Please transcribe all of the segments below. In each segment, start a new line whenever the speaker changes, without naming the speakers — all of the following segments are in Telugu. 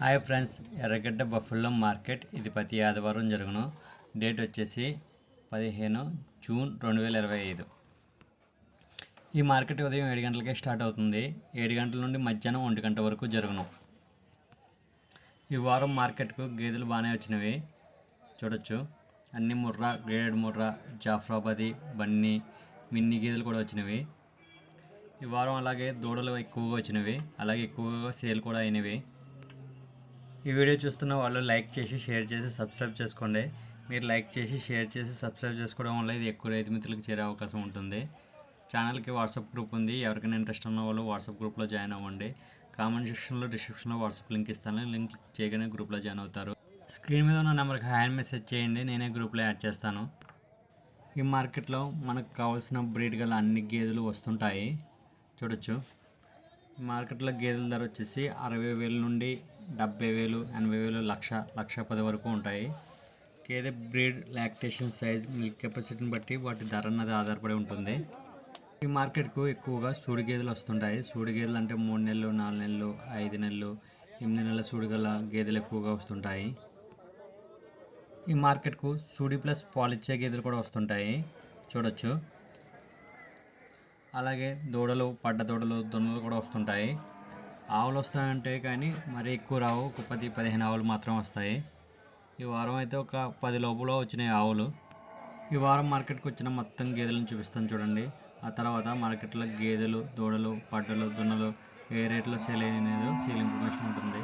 Hi friends Erragadda buffalo market. ఇది ప్రతి ఆదివారం జరుగును. డేట్ వచ్చేసి పదిహేను జూన్ రెండు వేల ఇరవై ఐదు. ఈ మార్కెట్ ఉదయం ఏడు గంటలకే స్టార్ట్ అవుతుంది. ఏడు గంటల నుండి మధ్యాహ్నం ఒంటి గంట వరకు జరుగును. ఈ వారం మార్కెట్కు గేదెలు బాగానే వచ్చినవి. చూడొచ్చు. అన్ని ముర్రా గ్రేడ్ ముర్రా జాఫ్రాబాది బన్నీ మిన్ని గేదెలు కూడా వచ్చినవి. ఈ వారం అలాగే దూడలు ఎక్కువగా వచ్చినవి. అలాగే ఎక్కువగా సేల్ కూడా అయినవి. ఈ వీడియో చూస్తున్న వాళ్ళు లైక్ చేసి షేర్ చేసి సబ్స్క్రైబ్ చేసుకోండి. మీరు లైక్ చేసి షేర్ చేసి సబ్స్క్రైబ్ చేసుకోవడం వల్ల ఇది ఎక్కువ రైతు మిత్రులకు చేరే అవకాశం ఉంటుంది. ఛానల్కి వాట్సాప్ గ్రూప్ ఉంది. ఎవరికైనా ఇంట్రెస్ట్ ఉన్న వాళ్ళు వాట్సాప్ గ్రూప్లో జాయిన్ అవ్వండి. కామెంట్ సెక్షన్లో డిస్క్రిప్షన్లో వాట్సాప్ లింక్ ఇస్తాను. లింక్ క్లిక్ చేయగానే గ్రూప్లో జాయిన్ అవుతారు. స్క్రీన్ మీద ఉన్న నెంబర్కి హాయ్ మెసేజ్ చేయండి. నేనే గ్రూప్లో యాడ్ చేస్తాను. ఈ మార్కెట్లో మనకు కావాల్సిన బ్రీడ్ గల అన్ని గేదెలు వస్తుంటాయి. చూడొచ్చు. మార్కెట్లో గేదెల ధర వచ్చేసి అరవై వేల నుండి డెబ్బై వేలు ఎనభై వేలు లక్ష లక్ష పది వరకు ఉంటాయి. గేదె బ్రీడ్ లాక్టేషన్ సైజ్ మిల్క్ కెపాసిటీని బట్టి వాటి ధర అన్నది ఆధారపడి ఉంటుంది. ఈ మార్కెట్కు ఎక్కువగా సూడి గేదెలు వస్తుంటాయి. సూడి గేదెలు అంటే మూడు నెలలు నాలుగు నెలలు ఐదు నెలలు ఎనిమిది నెలల సూడి గల గేదెలు ఎక్కువగా వస్తుంటాయి. ఈ మార్కెట్కు సూడి ప్లస్ పాలిచ్చే గేదెలు కూడా వస్తుంటాయి. చూడొచ్చు. అలాగే దూడలు పడ్డ దూడలు దున్నలు కూడా వస్తుంటాయి. ఆవులు వస్తాయంటే కానీ మరి ఎక్కువ రావు. ఒక పది పదిహేను ఆవులు మాత్రం వస్తాయి. ఈ వారం అయితే ఒక పది లోపల వచ్చినాయి ఆవులు. ఈ వారం మార్కెట్కి వచ్చిన మొత్తం గేదెలను చూపిస్తాను చూడండి. ఆ తర్వాత మార్కెట్లో గేదెలు దూడలు పడ్డలు దున్నలు ఏ రేట్లో సేల్ అయినదో సేల్ ఇన్ఫర్మేషన్ ఉంటుంది.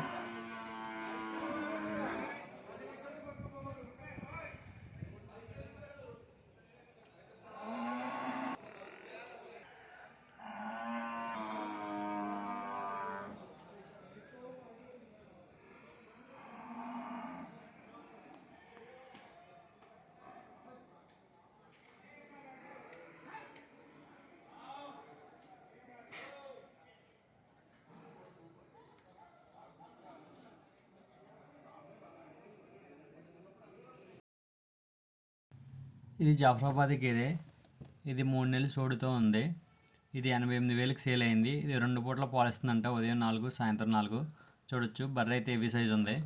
ఇది జాఫరాబాద్ గేదె ఇది మూడు నెలలు సోడుతో ఉంది. ఇది ఎనభై ఎనిమిది వేలకు సేల్ అయింది. ఇది రెండు పూట్ల పాలిస్తుందంట. ఉదయం నాలుగు సాయంత్రం నాలుగు. చూడొచ్చు. బర్రె అయితే ఏవి సైజ్ ఉంది.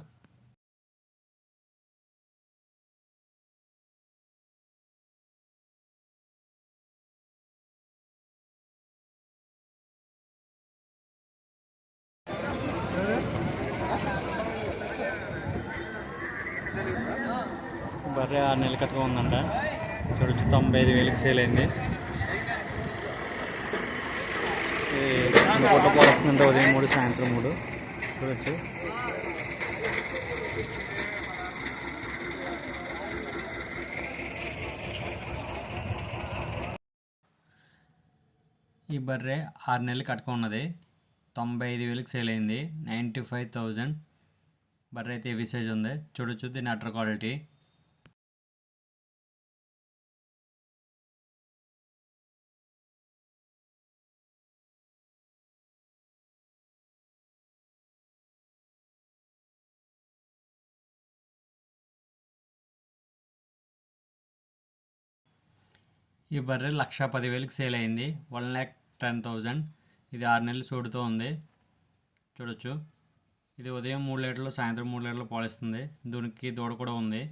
బర్రె ఆరు నెలలు కట్టుగా ఉందంట. చూడొచ్చు తొంభై ఐదు వేలకు సేల్ అయింది. ఇది రెండు ఉదయం మూడు సాయంత్రం మూడు. చూడొచ్చు. ఈ బర్రె ఆరు నెలలు కట్టుకున్నది. తొంభై ఐదు వేలకు సేల్ అయింది. Ninety five thousand. బర్రె అయితే హెవీ సైజ్ ఉంది. చూడొచ్చు దీని అటర్ క్వాలిటీ. ఈ బర్రె లక్ష పదివేలకు సేల్ అయింది. One lakh ten thousand. ఇది ఆరు నెలలు చూడుతూ ఉంది. చూడొచ్చు. ఇది ఉదయం మూడు లీటర్లు సాయంత్రం మూడు లీటర్లు పాలిస్తుంది. దీనికి దూడ కూడా ఉంది.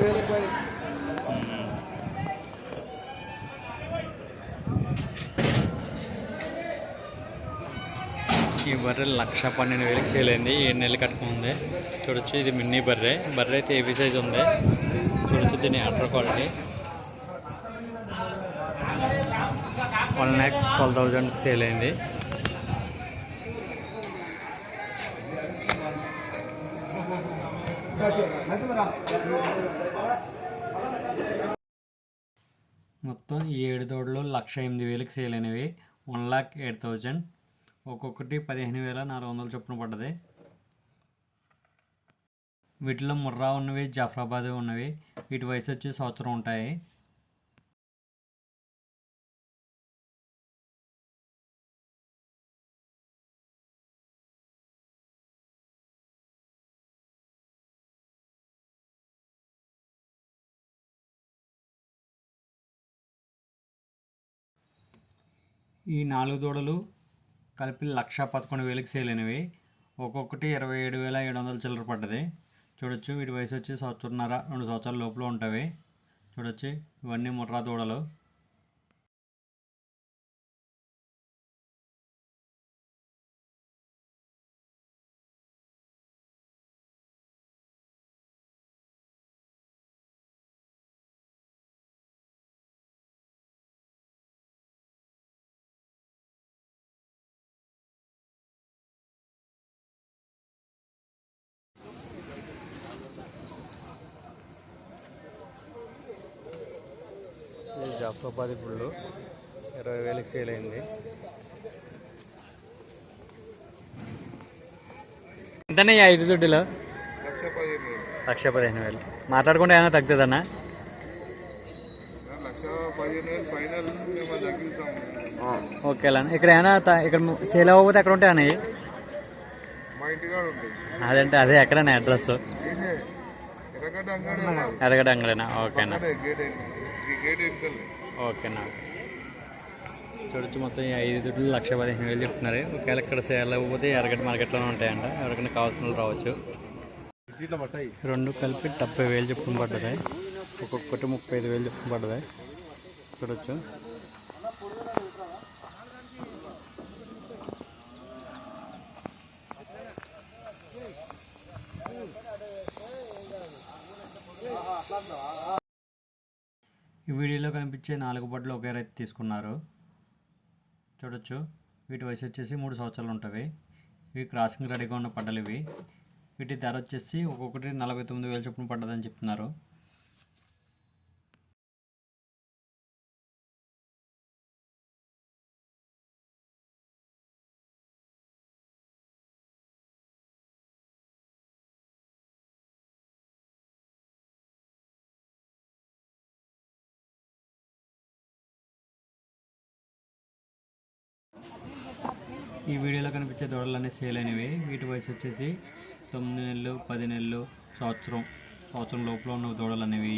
ఈ బర్రె లక్ష పన్నెండు వేలకు సేల్ అయింది ఏడు నెలలు కట్టుకుంది. చూడొచ్చు ఇది మిన్నీ బర్రె. బర్రె అయితే ఏబీ సైజ్ ఉంది. చూడొచ్చు దీని utter quality. One lakh twelve thousand sale అయింది. మొత్తం ఈ ఏడు దూడలు లక్ష ఎనిమిది వేలకు సేల్ అయినవి. One lakh eight thousand. ఒక్కొక్కటి పదిహేను వేల నాలుగు వందల చొప్పున పడ్డది. వీటిలో ముర్రా ఉన్నవి జాఫ్రాబాద్ ఉన్నవి. వీటి వయసు వచ్చి సంవత్సరం ఉంటాయి. ఈ నాలుగు దూడలు కలిపి లక్ష పదకొండు వేలకు సేల్ అయినవి. ఒక్కొక్కటి ఇరవై ఏడు వేల ఏడు వందల చిల్లర పడ్డది. చూడొచ్చు వీటి వయసు వచ్చి సంవత్సరంన్నర రెండు సంవత్సరాల లోపల ఉంటాయి చూడొచ్చు ఇవన్నీ ముర్రా దూడలు. జాఫ్రాబాద్ గుళ్ళు ఇరవై వేలకి సేల్ అయింది. ఎంతనే ఐదు దుడ్డులు?
లక్ష పదిహేను వేలు.
మాట్లాడకుండా ఏమైనా తగ్గుతుందన్నా ఓకేలా ఇక్కడ ఏమైనా ఇక్కడ సేల్ అవ్వకపోతే ఎక్కడ ఉంటాయి అన్నయ్య? అదంటే అదే ఎక్కడన్నా అడ్రస్
ఈయనే ఎర్రగడ్డ అంగడి మాది.
ఎరగడ అంగడేనా? ఓకేనా ఓకేనా చూడొచ్చు మొత్తం ఐదు దుడ్లు లక్ష పదిహేను వేలు చెప్తున్నారు. ఒకవేళ ఇక్కడ సేల్ అవ్వకపోతే ఎరగడ్డ మార్కెట్లోనే ఉంటాయంట. ఎవరికైనా కావాల్సిన వాళ్ళు రావచ్చు. రెండు కలిపి డెబ్బై వేలు చెప్పుకుని పడ్డది ఒక్కొక్కటి ముప్పై ఐదు వేలు చెప్పుకుని పడ్డది చూడొచ్చు ఈ ఇచ్చే నాలుగు బడ్లు ఒకే రైతు తీసుకున్నారు. చూడొచ్చు. వీటి వయసు వచ్చేసి మూడు సంవత్సరాలు ఉంటుంది. ఇవి క్రాసింగ్ రెడీగా ఉన్న పడ్డలు ఇవి. వీటి ధర వచ్చేసి ఒక్కొక్కటి నలభై తొమ్మిది వేలు చొప్పున పడ్డదని చెప్తున్నారు. ఈ వీడియోలో కనిపించే దూడలన్నీ సేల్ అయినవి. వీటి వయసు వచ్చేసి తొమ్మిది నెలలు పది నెలలు సంవత్సరం. సంవత్సరం లోపల ఉన్న దూడలు అనేవి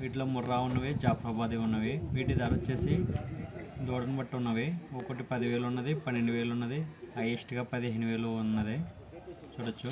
వీటిలో ముర్రా ఉన్నవి జాఫరాబాదీ ఉన్నవి. వీటి ధర వచ్చేసి దూడను బట్టి ఉన్నవి. ఒకటి పదివేలు ఉన్నది పన్నెండు వేలు ఉన్నది హైయెస్ట్గా పదిహేను వేలు ఉన్నది. చూడొచ్చు.